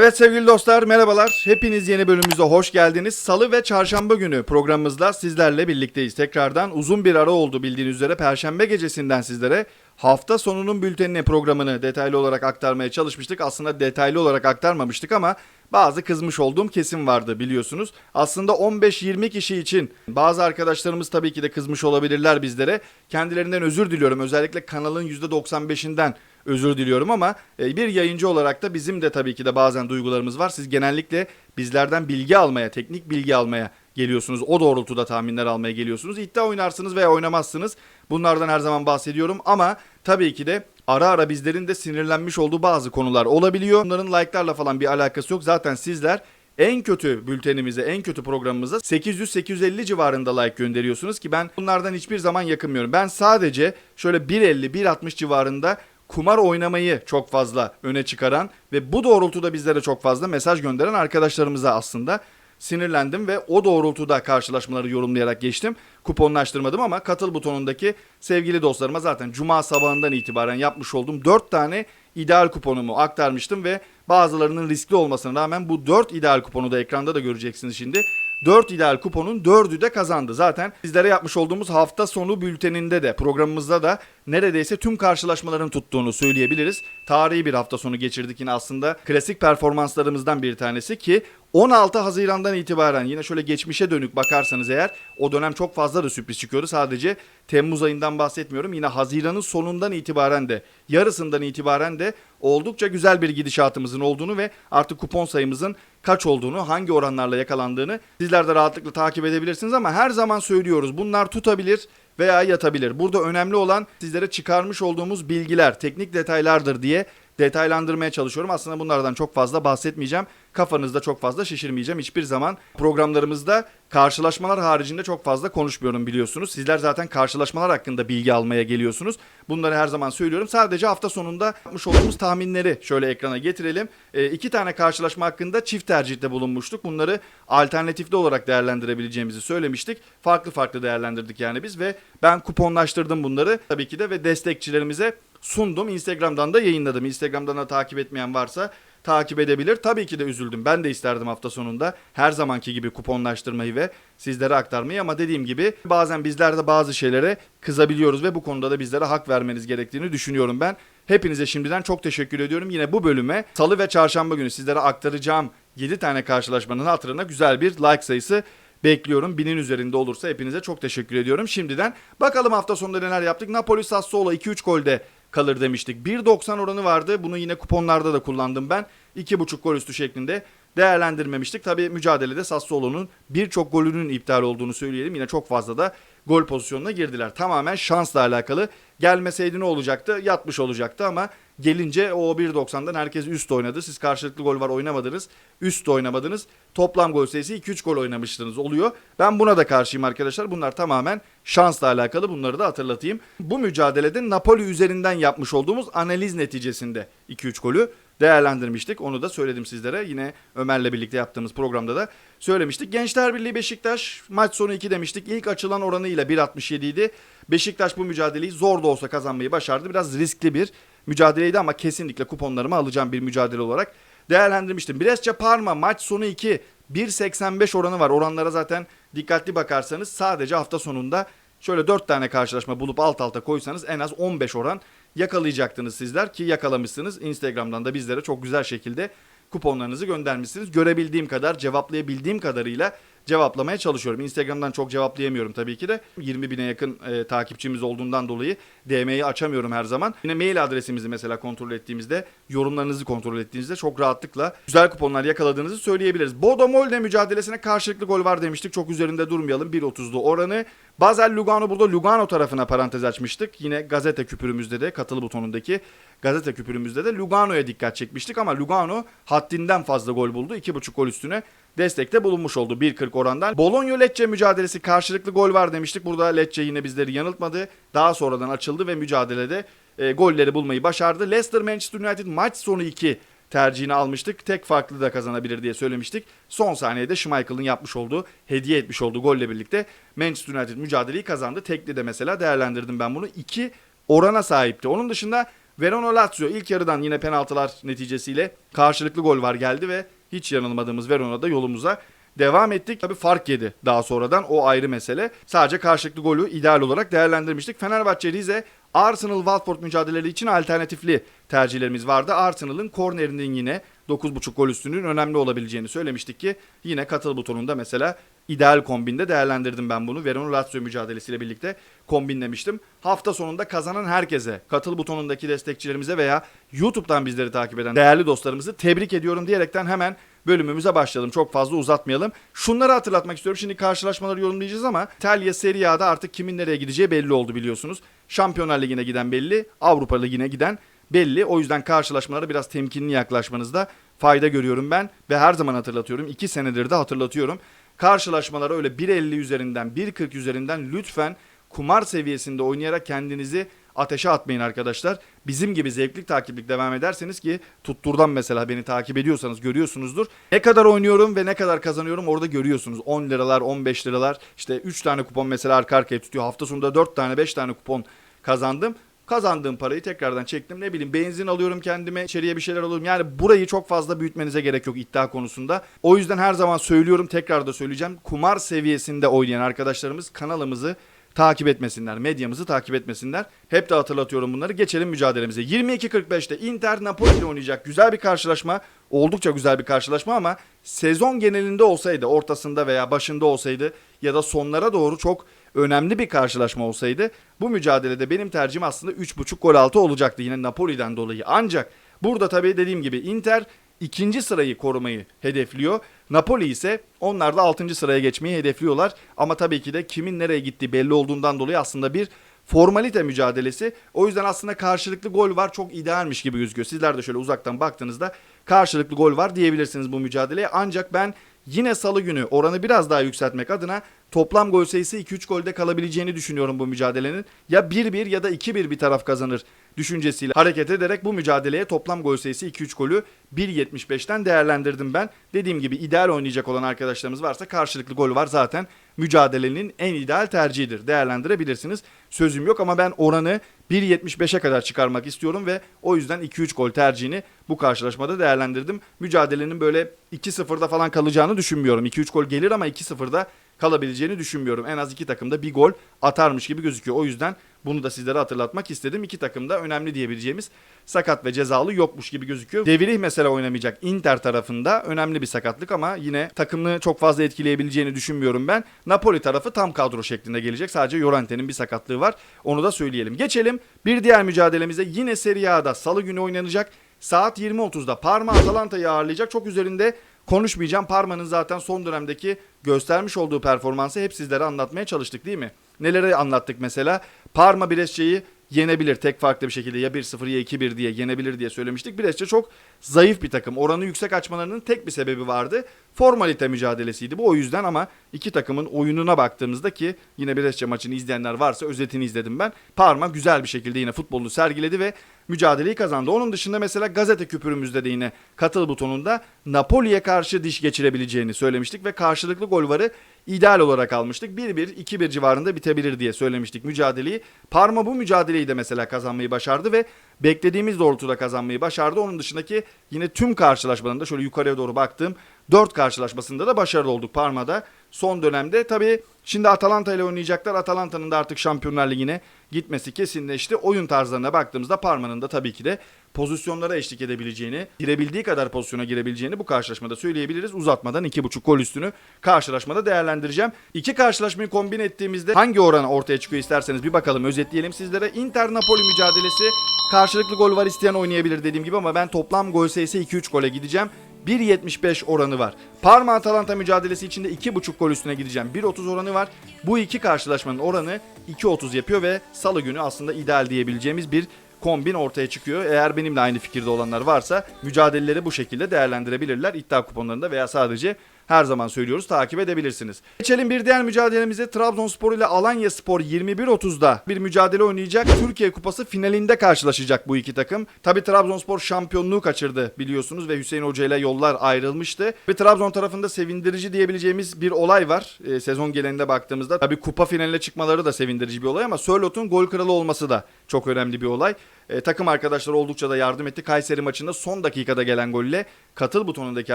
Evet sevgili dostlar merhabalar. Hepiniz yeni bölümümüze hoş geldiniz. Salı ve çarşamba günü programımızda sizlerle birlikteyiz. Tekrardan uzun bir ara oldu bildiğiniz üzere. Perşembe gecesinden sizlere hafta sonunun bültenini programını detaylı olarak aktarmaya çalışmıştık. Aslında detaylı olarak aktarmamıştık ama bazı kızmış olduğum kesim vardı biliyorsunuz. Aslında 15-20 kişi için bazı arkadaşlarımız tabii ki de kızmış olabilirler bizlere. Kendilerinden özür diliyorum. Özellikle kanalın %95'inden özür diliyorum ama e, bir yayıncı olarak da bizim de tabii ki de bazen duygularımız var. Siz genellikle bizlerden bilgi almaya, teknik bilgi almaya geliyorsunuz. O doğrultuda tahminler almaya geliyorsunuz. İddia oynarsınız veya oynamazsınız. Bunlardan her zaman bahsediyorum ama tabii ki de ara ara bizlerin de sinirlenmiş olduğu bazı konular olabiliyor. Bunların like'larla falan bir alakası yok. Zaten sizler en kötü bültenimize, en kötü programımıza 800-850 civarında like gönderiyorsunuz ki ben bunlardan hiçbir zaman yakınmıyorum. Ben sadece şöyle 1.50-1.60 civarında kumar oynamayı çok fazla öne çıkaran ve bu doğrultuda bizlere çok fazla mesaj gönderen arkadaşlarımıza aslında sinirlendim ve o doğrultuda karşılaşmaları yorumlayarak geçtim. Kuponlaştırmadım ama katıl butonundaki sevgili dostlarıma zaten cuma sabahından itibaren yapmış olduğum 4 tane ideal kuponumu aktarmıştım ve bazılarının riskli olmasına rağmen bu 4 ideal kuponu da ekranda da göreceksiniz şimdi. 4 ideal kuponun 4'ü de kazandı. Zaten sizlere yapmış olduğumuz hafta sonu bülteninde de programımızda da neredeyse tüm karşılaşmaların tuttuğunu söyleyebiliriz. Tarihi bir hafta sonu geçirdik yine aslında klasik performanslarımızdan bir tanesi ki 16 Haziran'dan itibaren yine şöyle geçmişe dönük bakarsanız eğer o dönem çok fazla da sürpriz çıkıyordu. Sadece Temmuz ayından bahsetmiyorum. Yine Haziran'ın sonundan itibaren de yarısından itibaren de oldukça güzel bir gidişatımızın olduğunu ve artık kupon sayımızın kaç olduğunu, hangi oranlarla yakalandığını sizler de rahatlıkla takip edebilirsiniz ama her zaman söylüyoruz. Bunlar tutabilir veya yatabilir. Burada önemli olan sizlere çıkarmış olduğumuz bilgiler, teknik detaylardır diye detaylandırmaya çalışıyorum. Aslında bunlardan çok fazla bahsetmeyeceğim. Kafanızda çok fazla şişirmeyeceğim. Hiçbir zaman programlarımızda karşılaşmalar haricinde çok fazla konuşmuyorum biliyorsunuz. Sizler zaten karşılaşmalar hakkında bilgi almaya geliyorsunuz. Bunları her zaman söylüyorum. Sadece hafta sonunda yapmış olduğumuz tahminleri şöyle ekrana getirelim. E, iki tane karşılaşma hakkında çift tercihte bulunmuştuk. Bunları alternatifli olarak değerlendirebileceğimizi söylemiştik. Farklı farklı değerlendirdik yani biz ve ben kuponlaştırdım bunları tabii ki de ve destekçilerimize sundum. Instagram'dan da yayınladım. Instagram'dan da takip etmeyen varsa takip edebilir. Tabii ki de üzüldüm. Ben de isterdim hafta sonunda her zamanki gibi kuponlaştırmayı ve sizlere aktarmayı ama dediğim gibi bazen bizler de bazı şeylere kızabiliyoruz ve bu konuda da bizlere hak vermeniz gerektiğini düşünüyorum ben. Hepinize şimdiden çok teşekkür ediyorum. Yine bu bölüme salı ve çarşamba günü sizlere aktaracağım 7 tane karşılaşmanın hatırına güzel bir like sayısı bekliyorum. Binin üzerinde olursa hepinize çok teşekkür ediyorum. Şimdiden bakalım hafta sonunda neler yaptık. Napoli Sassuolo 2-3 golde kalır demiştik. 1.90 oranı vardı. Bunu yine kuponlarda da kullandım ben. 2.5 gol üstü şeklinde değerlendirmemiştik. Tabii mücadelede Sassuolo'nun birçok golünün iptal olduğunu söyleyelim. Yine çok fazla da gol pozisyonuna girdiler. Tamamen şansla alakalı. Gelmeseydi ne olacaktı? Yatmış olacaktı ama gelince o 1.90'dan herkes üst oynadı. Siz karşılıklı gol var oynamadınız. Üst oynamadınız. Toplam gol sayısı 2-3 gol oynamıştınız oluyor. Ben buna da karşıyım arkadaşlar. Bunlar tamamen şansla alakalı. Bunları da hatırlatayım. Bu mücadelede Napoli üzerinden yapmış olduğumuz analiz neticesinde 2-3 golü değerlendirmiştik. Onu da söyledim sizlere. Yine Ömer'le birlikte yaptığımız programda da söylemiştik. Gençler Birliği Beşiktaş maç sonu 2 demiştik. İlk açılan oranıyla 1.67 idi. Beşiktaş bu mücadeleyi zor da olsa kazanmayı başardı. Biraz riskli bir mücadeleydi ama kesinlikle kuponlarımı alacağım bir mücadele olarak değerlendirmiştim. Brescia Parma maç sonu 2 1.85 oranı var. Oranlara zaten dikkatli bakarsanız sadece hafta sonunda şöyle 4 tane karşılaşma bulup alt alta koysanız en az 15 oran yakalayacaktınız sizler ki yakalamışsınız. Instagram'dan da bizlere çok güzel şekilde kuponlarınızı göndermişsiniz. Görebildiğim kadar, cevaplayabildiğim kadarıyla cevaplamaya çalışıyorum. Instagram'dan çok cevaplayamıyorum tabii ki de. 20 bine yakın e, takipçimiz olduğundan dolayı DM'yi açamıyorum her zaman. Yine mail adresimizi mesela kontrol ettiğimizde, yorumlarınızı kontrol ettiğinizde çok rahatlıkla güzel kuponlar yakaladığınızı söyleyebiliriz. Bodo Molde mücadelesine karşılıklı gol var demiştik. Çok üzerinde durmayalım. 1.30'lu oranı. Basel Lugano burada Lugano tarafına parantez açmıştık. Yine gazete küpürümüzde de katılı butonundaki gazete küpürümüzde de Lugano'ya dikkat çekmiştik ama Lugano haddinden fazla gol buldu. 2.5 gol üstüne destekte bulunmuş oldu 1.40 orandan. Bologna Lecce mücadelesi karşılıklı gol var demiştik. Burada Lecce yine bizleri yanıltmadı. Daha sonradan açıldı ve mücadelede e, golleri bulmayı başardı. Leicester Manchester United maç sonu 2 tercihini almıştık. Tek farklı da kazanabilir diye söylemiştik. Son saniyede Schmeichel'ın yapmış olduğu, hediye etmiş olduğu golle birlikte Manchester United mücadeleyi kazandı. Tekli de mesela değerlendirdim ben bunu. 2 orana sahipti. Onun dışında Verona Lazio ilk yarıdan yine penaltılar neticesiyle karşılıklı gol var geldi ve hiç yanılmadığımız Verona'da yolumuza devam ettik. Tabii fark yedi daha sonradan o ayrı mesele. Sadece karşılıklı golü ideal olarak değerlendirmiştik. Fenerbahçe Rize Arsenal Watford mücadeleleri için alternatifli tercihlerimiz vardı. Arsenal'ın kornerinin yine 9.5 gol üstünün önemli olabileceğini söylemiştik ki yine katıl butonunda mesela ideal kombinde değerlendirdim ben bunu. Verona Lazio mücadelesiyle birlikte kombinlemiştim. Hafta sonunda kazanan herkese, katıl butonundaki destekçilerimize veya YouTube'dan bizleri takip eden değerli dostlarımızı tebrik ediyorum diyerekten hemen bölümümüze başlayalım. Çok fazla uzatmayalım. Şunları hatırlatmak istiyorum. Şimdi karşılaşmaları yorumlayacağız ama İtalya Serie A'da artık kimin nereye gideceği belli oldu biliyorsunuz. Şampiyonlar Ligi'ne giden belli, Avrupa Ligi'ne giden belli. O yüzden karşılaşmalara biraz temkinli yaklaşmanızda fayda görüyorum ben ve her zaman hatırlatıyorum. 2 senedir de hatırlatıyorum. Karşılaşmalara öyle 1.50 üzerinden, 1.40 üzerinden lütfen kumar seviyesinde oynayarak kendinizi ateşe atmayın arkadaşlar. Bizim gibi zevklik takiplik devam ederseniz ki tutturdan mesela beni takip ediyorsanız görüyorsunuzdur. Ne kadar oynuyorum ve ne kadar kazanıyorum orada görüyorsunuz. 10 liralar, 15 liralar işte 3 tane kupon mesela arka arkaya tutuyor. Hafta sonunda 4 tane 5 tane kupon kazandım. Kazandığım parayı tekrardan çektim. Ne bileyim benzin alıyorum kendime, içeriye bir şeyler alıyorum. Yani burayı çok fazla büyütmenize gerek yok iddia konusunda. O yüzden her zaman söylüyorum, tekrar da söyleyeceğim. Kumar seviyesinde oynayan arkadaşlarımız kanalımızı takip etmesinler. Medyamızı takip etmesinler. Hep de hatırlatıyorum bunları. Geçelim mücadelemize. 22.45'te Inter Napoli ile oynayacak. Güzel bir karşılaşma. Oldukça güzel bir karşılaşma ama sezon genelinde olsaydı, ortasında veya başında olsaydı ya da sonlara doğru çok önemli bir karşılaşma olsaydı bu mücadelede benim tercihim aslında 3.5 gol altı olacaktı yine Napoli'den dolayı. Ancak burada tabii dediğim gibi Inter ikinci sırayı korumayı hedefliyor. Napoli ise onlar da 6. sıraya geçmeyi hedefliyorlar. Ama tabii ki de kimin nereye gittiği belli olduğundan dolayı aslında bir formalite mücadelesi. O yüzden aslında karşılıklı gol var çok idealmiş gibi gözüküyor. Sizler de şöyle uzaktan baktığınızda karşılıklı gol var diyebilirsiniz bu mücadeleye. Ancak ben yine salı günü oranı biraz daha yükseltmek adına toplam gol sayısı 2-3 golde kalabileceğini düşünüyorum bu mücadelenin. Ya 1-1 ya da 2-1 bir taraf kazanır düşüncesiyle hareket ederek bu mücadeleye toplam gol sayısı 2-3 golü 1.75'ten değerlendirdim ben. Dediğim gibi ideal oynayacak olan arkadaşlarımız varsa karşılıklı gol var zaten mücadelenin en ideal tercihidir. Değerlendirebilirsiniz. Sözüm yok ama ben oranı 1.75'e kadar çıkarmak istiyorum ve o yüzden 2-3 gol tercihini bu karşılaşmada değerlendirdim. Mücadelenin böyle 2-0'da falan kalacağını düşünmüyorum. 2-3 gol gelir ama 2-0'da kalabileceğini düşünmüyorum. En az iki takım da bir gol atarmış gibi gözüküyor. O yüzden bunu da sizlere hatırlatmak istedim. İki takım da önemli diyebileceğimiz sakat ve cezalı yokmuş gibi gözüküyor. Devirih mesela oynamayacak Inter tarafında önemli bir sakatlık ama yine takımını çok fazla etkileyebileceğini düşünmüyorum ben. Napoli tarafı tam kadro şeklinde gelecek. Sadece Llorente'nin bir sakatlığı var. Onu da söyleyelim. Geçelim bir diğer mücadelemize. Yine Serie A'da salı günü oynanacak. Saat 20.30'da Parma Atalanta'yı ağırlayacak. Çok üzerinde konuşmayacağım. Parma'nın zaten son dönemdeki göstermiş olduğu performansı hep sizlere anlatmaya çalıştık değil mi? Neleri anlattık mesela? Parma Brescia'yı yenebilir tek farklı bir şekilde ya 1-0 ya 2-1 diye yenebilir diye söylemiştik. Brescia çok zayıf bir takım. Oranı yüksek açmalarının tek bir sebebi vardı. Formalite mücadelesiydi bu o yüzden ama iki takımın oyununa baktığımızda ki yine Brescia maçını izleyenler varsa özetini izledim ben. Parma güzel bir şekilde yine futbolu sergiledi ve mücadeleyi kazandı. Onun dışında mesela gazete küpürümüzde de yine katıl butonunda Napoli'ye karşı diş geçirebileceğini söylemiştik ve karşılıklı gol varı ideal olarak almıştık. 1-1, 2-1 civarında bitebilir diye söylemiştik mücadeleyi. Parma bu mücadeleyi de mesela kazanmayı başardı ve beklediğimiz doğrultuda kazanmayı başardı. Onun dışındaki yine tüm karşılaşmalarında şöyle yukarıya doğru baktığım 4 karşılaşmasında da başarılı olduk Parma'da. Son dönemde tabii şimdi Atalanta ile oynayacaklar. Atalanta'nın da artık Şampiyonlar Ligi'ne gitmesi kesinleşti. Oyun tarzlarına baktığımızda Parma'nın da tabii ki de pozisyonlara eşlik edebileceğini, girebildiği kadar pozisyona girebileceğini bu karşılaşmada söyleyebiliriz. Uzatmadan 2.5 gol üstünü karşılaşmada değerlendireceğim. İki karşılaşmayı kombin ettiğimizde hangi oran ortaya çıkıyor isterseniz bir bakalım özetleyelim sizlere. Inter Napoli mücadelesi karşılıklı gol var isteyen oynayabilir dediğim gibi ama ben toplam gol sayısı 2-3 gole gideceğim. 1.75 oranı var. Parma Atalanta mücadelesi içinde 2.5 gol üstüne gideceğim. 1.30 oranı var. Bu iki karşılaşmanın oranı 2.30 yapıyor ve salı günü aslında ideal diyebileceğimiz bir kombin ortaya çıkıyor. Eğer benimle aynı fikirde olanlar varsa mücadeleleri bu şekilde değerlendirebilirler. İddia kuponlarında veya sadece her zaman söylüyoruz takip edebilirsiniz. Geçelim bir diğer mücadelemize Trabzonspor ile Alanya Spor 21.30'da bir mücadele oynayacak. Türkiye Kupası finalinde karşılaşacak bu iki takım. Tabi Trabzonspor şampiyonluğu kaçırdı biliyorsunuz ve Hüseyin Hoca ile yollar ayrılmıştı. Ve Trabzon tarafında sevindirici diyebileceğimiz bir olay var. E, sezon genelinde baktığımızda tabi kupa finaline çıkmaları da sevindirici bir olay ama Sörlot'un gol kralı olması da çok önemli bir olay. E, takım arkadaşları oldukça da yardım etti. Kayseri maçında son dakikada gelen golle katıl butonundaki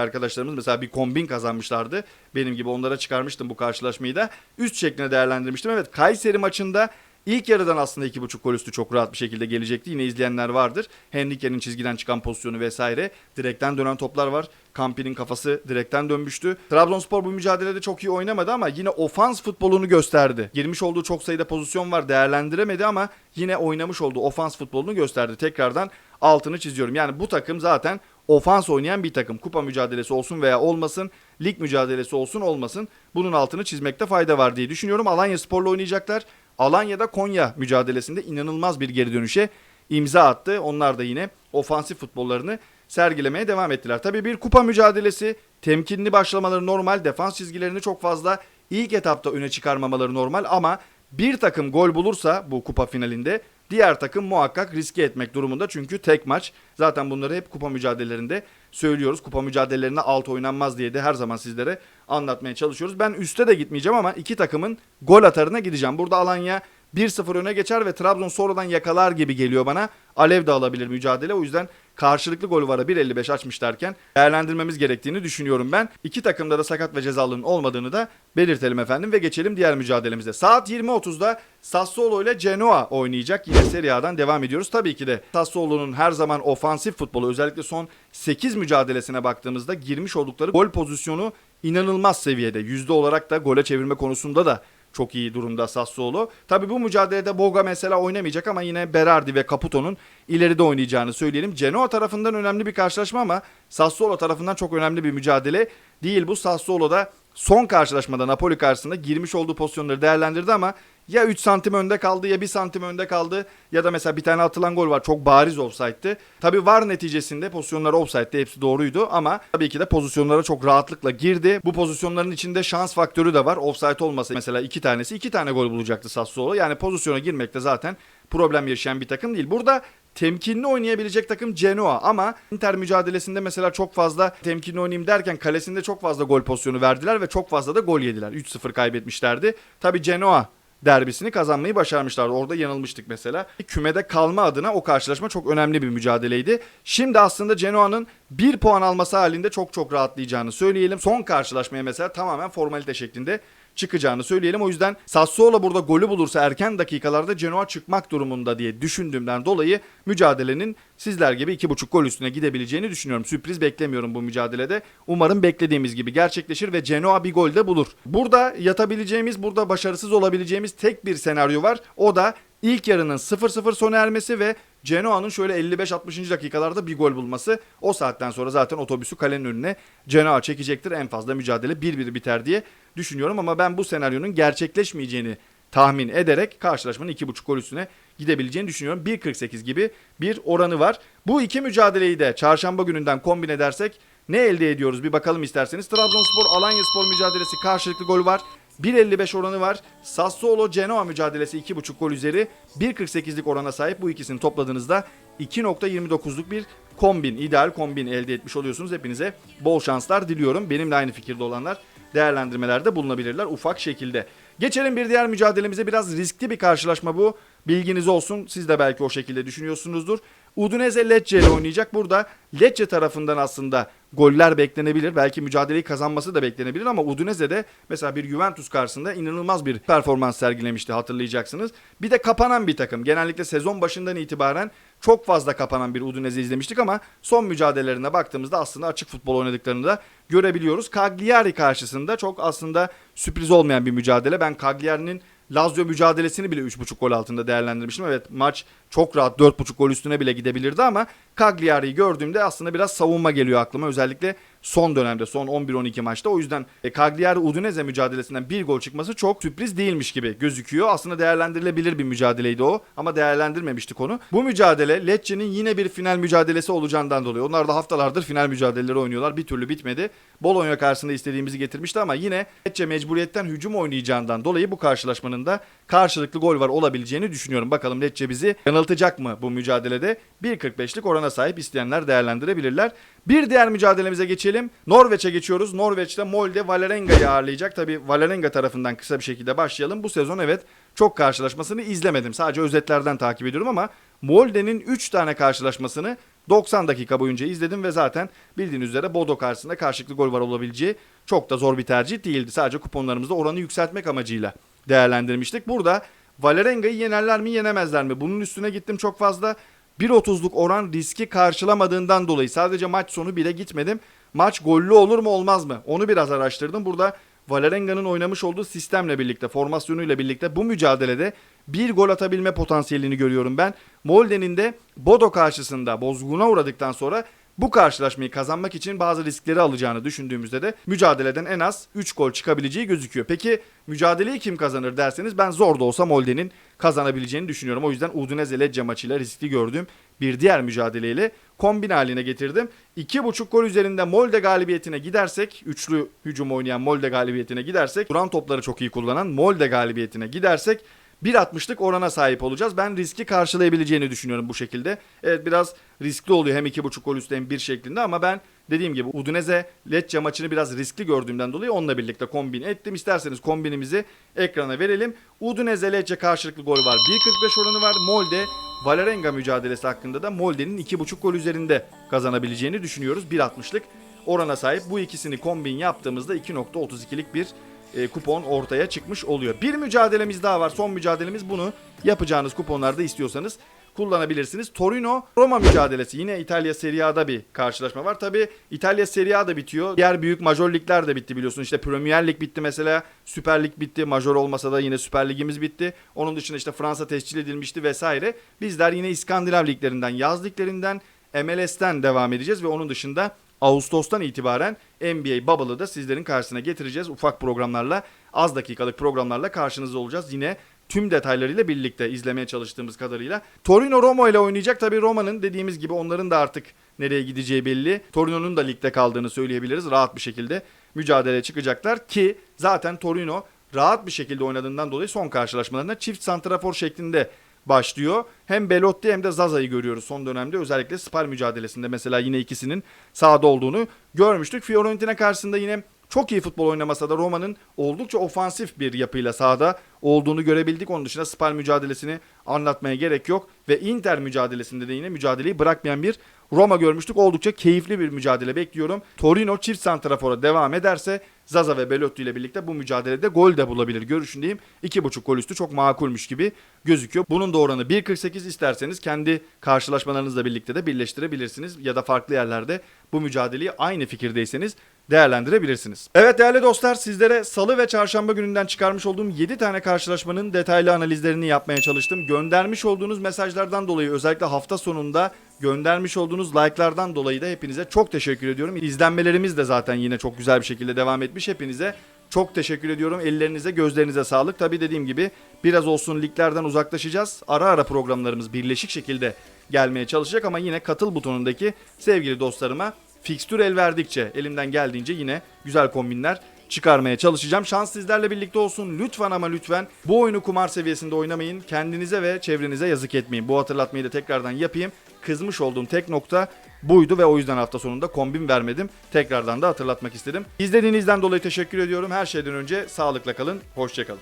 arkadaşlarımız mesela bir kombin kazanmışlardı. Benim gibi onlara çıkarmıştım bu karşılaşmayı da. Üst şeklinde değerlendirmiştim. Evet Kayseri maçında İlk yarıdan aslında 2.5 gol üstü çok rahat bir şekilde gelecekti. Yine izleyenler vardır. Henrique'nin çizgiden çıkan pozisyonu vesaire. Direkten dönen toplar var. Kampi'nin kafası direkten dönmüştü. Trabzonspor bu mücadelede çok iyi oynamadı ama yine ofans futbolunu gösterdi. Girmiş olduğu çok sayıda pozisyon var değerlendiremedi ama yine oynamış olduğu ofans futbolunu gösterdi. Tekrardan altını çiziyorum. Yani bu takım zaten ofans oynayan bir takım. Kupa mücadelesi olsun veya olmasın, lig mücadelesi olsun olmasın. Bunun altını çizmekte fayda var diye düşünüyorum. Alanya Spor'la oynayacaklar. Alanya'da Konya mücadelesinde inanılmaz bir geri dönüşe imza attı. Onlar da yine ofansif futbollarını sergilemeye devam ettiler. Tabii bir kupa mücadelesi temkinli başlamaları normal. Defans çizgilerini çok fazla ilk etapta öne çıkarmamaları normal ama bir takım gol bulursa bu kupa finalinde diğer takım muhakkak riske etmek durumunda. Çünkü tek maç zaten bunları hep kupa mücadelelerinde söylüyoruz. Kupa mücadelelerinde alt oynanmaz diye de her zaman sizlere anlatmaya çalışıyoruz. Ben üste de gitmeyeceğim ama iki takımın gol atarına gideceğim. Burada Alanya 1-0 öne geçer ve Trabzon sonradan yakalar gibi geliyor bana. Alev de alabilir mücadele. O yüzden karşılıklı gol vara 1.55 açmış derken değerlendirmemiz gerektiğini düşünüyorum ben. İki takımda da sakat ve cezalının olmadığını da belirtelim efendim ve geçelim diğer mücadelemize. Saat 20.30'da Sassuolo ile Genoa oynayacak. Yine Serie A'dan devam ediyoruz. Tabii ki de Sassuolo'nun her zaman ofansif futbolu özellikle son 8 mücadelesine baktığımızda girmiş oldukları gol pozisyonu inanılmaz seviyede. Yüzde olarak da gole çevirme konusunda da çok iyi durumda Sassuolo. Tabii bu mücadelede Boga mesela oynamayacak ama yine Berardi ve Caputo'nun ileride oynayacağını söyleyelim. Genoa tarafından önemli bir karşılaşma ama Sassuolo tarafından çok önemli bir mücadele değil bu. Sassuolo'da son karşılaşmada Napoli karşısında girmiş olduğu pozisyonları değerlendirdi ama ya 3 santim önde kaldı ya 1 santim önde kaldı ya da mesela bir tane atılan gol var çok bariz offside'tı. Tabi var neticesinde pozisyonlar offside'de hepsi doğruydu ama tabii ki de pozisyonlara çok rahatlıkla girdi. Bu pozisyonların içinde şans faktörü de var. Offside olmasa mesela iki tanesi iki tane gol bulacaktı Sassuolo. Yani pozisyona girmekte zaten problem yaşayan bir takım değil. Burada temkinli oynayabilecek takım Genoa ama Inter mücadelesinde mesela çok fazla temkinli oynayayım derken kalesinde çok fazla gol pozisyonu verdiler ve çok fazla da gol yediler. 3-0 kaybetmişlerdi. Tabi Genoa derbisini kazanmayı başarmışlardı. Orada yanılmıştık mesela. Kümede kalma adına o karşılaşma çok önemli bir mücadeleydi. Şimdi aslında Genoa'nın bir puan alması halinde çok çok rahatlayacağını söyleyelim. Son karşılaşmaya mesela tamamen formalite şeklinde çıkacağını söyleyelim. O yüzden Sassuolo burada golü bulursa erken dakikalarda Genoa çıkmak durumunda diye düşündüğümden dolayı mücadelenin sizler gibi 2.5 gol üstüne gidebileceğini düşünüyorum. Sürpriz beklemiyorum bu mücadelede. Umarım beklediğimiz gibi gerçekleşir ve Genoa bir gol de bulur. Burada yatabileceğimiz, burada başarısız olabileceğimiz tek bir senaryo var. O da ilk yarının 0-0 sona ermesi ve Genoa'nın şöyle 55-60. dakikalarda bir gol bulması. O saatten sonra zaten otobüsü kalenin önüne Genoa çekecektir. En fazla mücadele 1-1 biter diye düşünüyorum ama ben bu senaryonun gerçekleşmeyeceğini tahmin ederek karşılaşmanın 2.5 gol üstüne gidebileceğini düşünüyorum. 1.48 gibi bir oranı var. Bu iki mücadeleyi de çarşamba gününden kombin edersek ne elde ediyoruz bir bakalım isterseniz. Trabzonspor Alanyaspor mücadelesi karşılıklı gol var. 1.55 oranı var. Sassuolo Genoa mücadelesi 2.5 gol üzeri 1.48'lik orana sahip. Bu ikisini topladığınızda 2.29'luk bir kombin, ideal kombin elde etmiş oluyorsunuz. Hepinize bol şanslar diliyorum. Benimle aynı fikirde olanlar değerlendirmelerde bulunabilirler ufak şekilde. Geçelim bir diğer mücadelemize. Biraz riskli bir karşılaşma bu. Bilginiz olsun. Siz de belki o şekilde düşünüyorsunuzdur. Udinese Lecce ile oynayacak. Burada Lecce tarafından aslında goller beklenebilir. Belki mücadeleyi kazanması da beklenebilir ama Udinese'de mesela bir Juventus karşısında inanılmaz bir performans sergilemişti hatırlayacaksınız. Bir de kapanan bir takım. Genellikle sezon başından itibaren çok fazla kapanan bir Udinese izlemiştik ama son mücadelelerine baktığımızda aslında açık futbol oynadıklarını da görebiliyoruz. Cagliari karşısında çok aslında sürpriz olmayan bir mücadele. Ben Cagliari'nin Lazio mücadelesini bile 3.5 gol altında değerlendirmiştim. Evet maç çok rahat 4.5 gol üstüne bile gidebilirdi ama Cagliari'yi gördüğümde aslında biraz savunma geliyor aklıma. Özellikle son dönemde son 11-12 maçta. O yüzden e, Cagliari Udinese mücadelesinden bir gol çıkması çok sürpriz değilmiş gibi gözüküyor. Aslında değerlendirilebilir bir mücadeleydi o ama değerlendirmemiştik onu. Bu mücadele Lecce'nin yine bir final mücadelesi olacağından dolayı. Onlar da haftalardır final mücadeleleri oynuyorlar. Bir türlü bitmedi. Bologna karşısında istediğimizi getirmişti ama yine Lecce mecburiyetten hücum oynayacağından dolayı bu karşılaşmanın da karşılıklı gol var olabileceğini düşünüyorum. Bakalım Lecce bizi yanıltacak mı bu mücadelede? 1.45'lik orana sahip isteyenler değerlendirebilirler. Bir diğer mücadelemize geçelim. Norveç'e geçiyoruz. Norveç'te Molde Valerenga'yı ağırlayacak. Tabi Valerenga tarafından kısa bir şekilde başlayalım. Bu sezon evet çok karşılaşmasını izlemedim. Sadece özetlerden takip ediyorum ama Molde'nin 3 tane karşılaşmasını 90 dakika boyunca izledim ve zaten bildiğiniz üzere Bodo karşısında karşılıklı gol var olabileceği çok da zor bir tercih değildi. Sadece kuponlarımızda oranı yükseltmek amacıyla değerlendirmiştik. Burada Valerenga'yı yenerler mi yenemezler mi? Bunun üstüne gittim çok fazla. 1.30'luk oran riski karşılamadığından dolayı sadece maç sonu bile gitmedim. Maç gollü olur mu olmaz mı? Onu biraz araştırdım. Burada Valerenga'nın oynamış olduğu sistemle birlikte, formasyonuyla birlikte bu mücadelede bir gol atabilme potansiyelini görüyorum ben. Molde'nin de Bodo karşısında bozguna uğradıktan sonra bu karşılaşmayı kazanmak için bazı riskleri alacağını düşündüğümüzde de mücadeleden en az 3 gol çıkabileceği gözüküyor. Peki mücadeleyi kim kazanır derseniz ben zor da olsa Molde'nin kazanabileceğini düşünüyorum. O yüzden Udinese Lecce maçıyla riskli gördüğüm bir diğer mücadeleyle kombin haline getirdim. 2.5 gol üzerinde Molde galibiyetine gidersek, üçlü hücum oynayan Molde galibiyetine gidersek, duran topları çok iyi kullanan Molde galibiyetine gidersek 1.60'lık orana sahip olacağız. Ben riski karşılayabileceğini düşünüyorum bu şekilde. Evet biraz riskli oluyor hem 2.5 gol üstü hem 1 şeklinde ama ben dediğim gibi Udinese Lecce maçını biraz riskli gördüğümden dolayı onunla birlikte kombin ettim. İsterseniz kombinimizi ekrana verelim. Udinese Lecce karşılıklı gol var. 1.45 oranı var. Molde Valerenga mücadelesi hakkında da Molde'nin 2.5 gol üzerinde kazanabileceğini düşünüyoruz. 1.60'lık orana sahip. Bu ikisini kombin yaptığımızda 2.32'lik bir e, kupon ortaya çıkmış oluyor. Bir mücadelemiz daha var. Son mücadelemiz bunu yapacağınız kuponlarda istiyorsanız kullanabilirsiniz. Torino Roma mücadelesi. Yine İtalya Serie A'da bir karşılaşma var. Tabi İtalya Serie A da bitiyor. Diğer büyük major ligler de bitti biliyorsun. İşte Premier Lig bitti mesela. Süper Lig bitti. Major olmasa da yine Süper Ligimiz bitti. Onun dışında işte Fransa tescil edilmişti vesaire. Bizler yine İskandinav liglerinden, yaz liglerinden, MLS'ten devam edeceğiz ve onun dışında Ağustos'tan itibaren NBA Bubble'ı da sizlerin karşısına getireceğiz. Ufak programlarla, az dakikalık programlarla karşınızda olacağız. Yine tüm detaylarıyla birlikte izlemeye çalıştığımız kadarıyla. Torino Roma ile oynayacak. Tabii Roma'nın dediğimiz gibi onların da artık nereye gideceği belli. Torino'nun da ligde kaldığını söyleyebiliriz. Rahat bir şekilde mücadeleye çıkacaklar ki zaten Torino rahat bir şekilde oynadığından dolayı son karşılaşmalarında çift santrafor şeklinde başlıyor. Hem Belotti hem de Zaza'yı görüyoruz son dönemde. Özellikle Spal mücadelesinde mesela yine ikisinin sahada olduğunu görmüştük. Fiorentina karşısında yine çok iyi futbol oynamasa da Roma'nın oldukça ofansif bir yapıyla sahada olduğunu görebildik. Onun dışında Spal mücadelesini anlatmaya gerek yok. Ve Inter mücadelesinde de yine mücadeleyi bırakmayan bir Roma görmüştük. Oldukça keyifli bir mücadele bekliyorum. Torino çift santrafora devam ederse Zaza ve Belotti ile birlikte bu mücadelede gol de bulabilir görüşündeyim. 2.5 gol üstü çok makulmüş gibi gözüküyor. Bunun da oranı 1.48 isterseniz kendi karşılaşmalarınızla birlikte de birleştirebilirsiniz. Ya da farklı yerlerde bu mücadeleyi aynı fikirdeyseniz değerlendirebilirsiniz. Evet değerli dostlar sizlere salı ve çarşamba gününden çıkarmış olduğum 7 tane karşılaşmanın detaylı analizlerini yapmaya çalıştım. Göndermiş olduğunuz mesajlardan dolayı özellikle hafta sonunda göndermiş olduğunuz like'lardan dolayı da hepinize çok teşekkür ediyorum. İzlenmelerimiz de zaten yine çok güzel bir şekilde devam etmiş. Hepinize çok teşekkür ediyorum. Ellerinize, gözlerinize sağlık. Tabii dediğim gibi biraz olsun liglerden uzaklaşacağız. Ara ara programlarımız birleşik şekilde gelmeye çalışacak ama yine katıl butonundaki sevgili dostlarıma fikstür el verdikçe elimden geldiğince yine güzel kombinler çıkarmaya çalışacağım. Şans sizlerle birlikte olsun. Lütfen ama lütfen bu oyunu kumar seviyesinde oynamayın. Kendinize ve çevrenize yazık etmeyin. Bu hatırlatmayı da tekrardan yapayım kızmış olduğum tek nokta buydu ve o yüzden hafta sonunda kombin vermedim. Tekrardan da hatırlatmak istedim. İzlediğinizden dolayı teşekkür ediyorum. Her şeyden önce sağlıkla kalın, hoşçakalın.